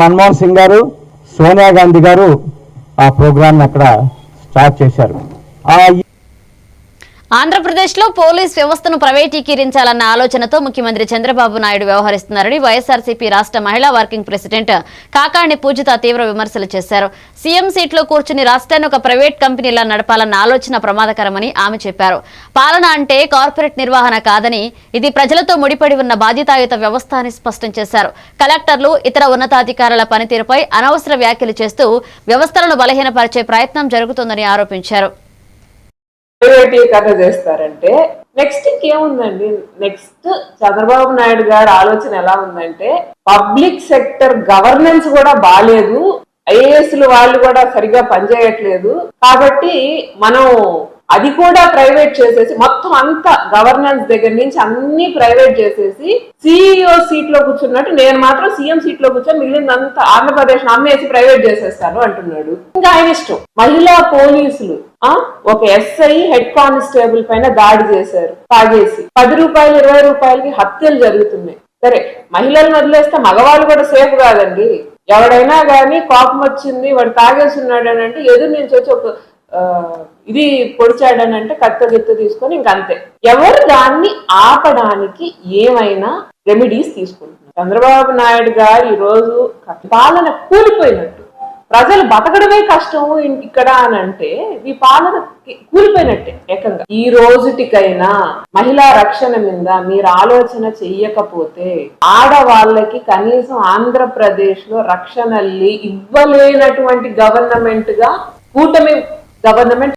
మన్మోహన్ సింగ్ గారు సోనియా గాంధీ గారు ఆ ప్రోగ్రామ్ అక్కడ స్టార్ట్ చేశారు. ఆ ఆంధ్రప్రదేశ్లో పోలీస్ వ్యవస్థను ప్రైవేటీకరించాలన్న ఆలోచనతో ముఖ్యమంత్రి చంద్రబాబు నాయుడు వ్యవహరిస్తున్నారని వైఎస్ఆర్సీపీ రాష్ట్ర మహిళా వర్కింగ్ ప్రెసిడెంట్ కాకాణి పూజిత తీవ్ర విమర్శలు చేశారు. సీఎం సీట్లో కూర్చుని రాష్ట్రాన్ని ఒక ప్రైవేట్ కంపెనీలా నడపాలన్న ఆలోచన ప్రమాదకరమని ఆమె చెప్పారు. పాలన అంటే కార్పొరేట్ నిర్వహణ కాదని ఇది ప్రజలతో ముడిపడి ఉన్న బాధ్యతాయుత వ్యవస్థ అని స్పష్టం చేశారు. కలెక్టర్లు ఇతర ఉన్నతాధికారుల పనితీరుపై అనవసర వ్యాఖ్యలు చేస్తూ వ్యవస్థలను బలహీనపరిచే ప్రయత్నం జరుగుతోందని ఆరోపించారు. ప్రైవేటీకరణ చేస్తారంటే నెక్స్ట్ ఇంకేముందండి? నెక్స్ట్ చంద్రబాబు నాయుడు గారి ఆలోచన ఎలా ఉందంటే పబ్లిక్ సెక్టర్ గవర్నెన్స్ కూడా బాగాలేదు ఐఏఎస్లు వాళ్ళు కూడా సరిగా పనిచేయట్లేదు. కాబట్టి మనం అది కూడా ప్రైవేట్ చేసేసి మొత్తం అంతా గవర్నెన్స్ దగ్గర నుంచి అన్ని ప్రైవేట్ చేసేసి సిఇఓ సీట్లో కూర్చున్నట్టు నేను మాత్రం సీఎం సీట్లో కూర్చొని మిగిలినంతా ఆంధ్రప్రదేశ్ అమ్మేసి ప్రైవేట్ చేసేస్తాను అంటున్నాడు. ఇంకా ఆయన ఇష్టం. మహిళా పోలీసులు ఆ ఒక ఎస్ఐ హెడ్ కానిస్టేబుల్ పైన దాడి చేశారు తాగేసి. పది రూపాయలు ఇరవై రూపాయలకి హత్యలు జరుగుతున్నాయి. సరే మహిళలను వదిలేస్తే మగవాళ్ళు కూడా సేఫ్ కాదండి. ఎవడైనా గానీ కోపం వచ్చింది వాడు తాగేసి ఉన్నాడు అని అంటే ఎదురు నుంచి వచ్చి ఒక ఇది పొడిచాడని అంటే కత్త గిత్త తీసుకొని ఇంక అంతే. ఎవరు దాన్ని ఆపడానికి ఏమైనా రెమెడీస్ తీసుకుంటున్నారు? చంద్రబాబు నాయుడు గారు ఈ రోజు పాలన కూలిపోయినట్టు. ప్రజలు బతకడమే కష్టం ఇక్కడ అని అంటే ఈ పాలన కూలిపోయినట్టే ఏకంగా. ఈ రోజుటికైనా మహిళా రక్షణ మీద మీరు ఆలోచన చెయ్యకపోతే ఆడవాళ్ళకి కనీసం ఆంధ్రప్రదేశ్లో రక్షణ ఇవ్వలేనటువంటి గవర్నమెంట్గా కూటమి గవర్నమెంట్